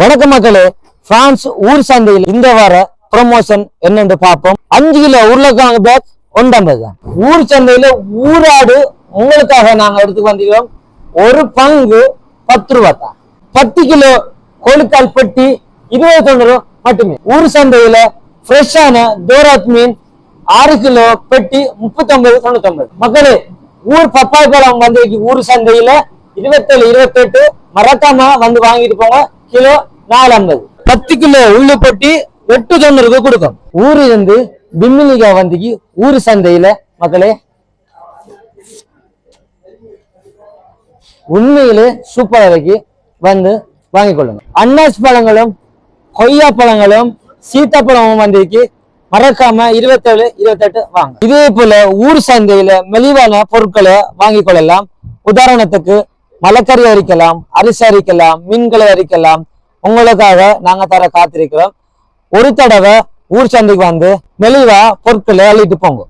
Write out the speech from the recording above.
வணக்க மக்களே பிரான்ஸ் ஊர் சந்தையில் இந்த வார ப்ரொமோஷன் என்னன்னு பார்ப்போம். அஞ்சு கிலோ உருளைக்கிழங்கு பேக் ஒன்றம்பது தான் ஊர் சந்தையில ஊராடு உங்களுக்காக நாங்க எடுத்து வந்திருக்கோம் ஒரு பங்கு பத்து ரூபா தான். பத்து கிலோ கொழுக்கால் பெட்டி இருபது ரூபா மட்டுமே. ஊர் சந்தையில ஃப்ரெஷ்ஷான தோராத் மீன் ஆறு கிலோ பெட்டி முப்பத்தொன்பது தொண்ணூத்தொன்பது. மக்களே ஊர் பப்பாய் பழம் வந்து ஊர் சந்தையில இருபத்தேழு இருபத்தெட்டு மறக்காம வந்து வாங்கிட்டு போங்க. கிலோ நாலு ஐம்பது. பத்து கிலோ உள்ளு பொட்டி எட்டு தொண்ணூறுக்கு கொடுக்கும். ஊரு இருந்து பிம்மிலிகா வந்துக்கு ஊர் சந்தையில மக்களே உண்மையிலே சூப்பரா இருக்கு வந்து வாங்கிக் கொள்ளுங்க. அன்னாஸ் பழங்களும் கொய்யா பழங்களும் சீத்தாப்பழமும் வந்திருக்கு. மறக்காம இருபத்தேழு இருபத்தெட்டு வாங்க. இதே போல ஊர் சந்தையில மெலிவான பொருட்களை வாங்கிக் கொள்ளலாம். உதாரணத்துக்கு மலக்கறி அரிக்கலாம் அரிசி அரிக்கலாம் மீன்களை அரிக்கலாம். உங்களுக்காக நாங்க தர காத்திருக்கிறோம். ஒரு தடவை ஊர் சந்தைக்கு வந்து மெலிவா பொருட்களை அள்ளிட்டு போங்க.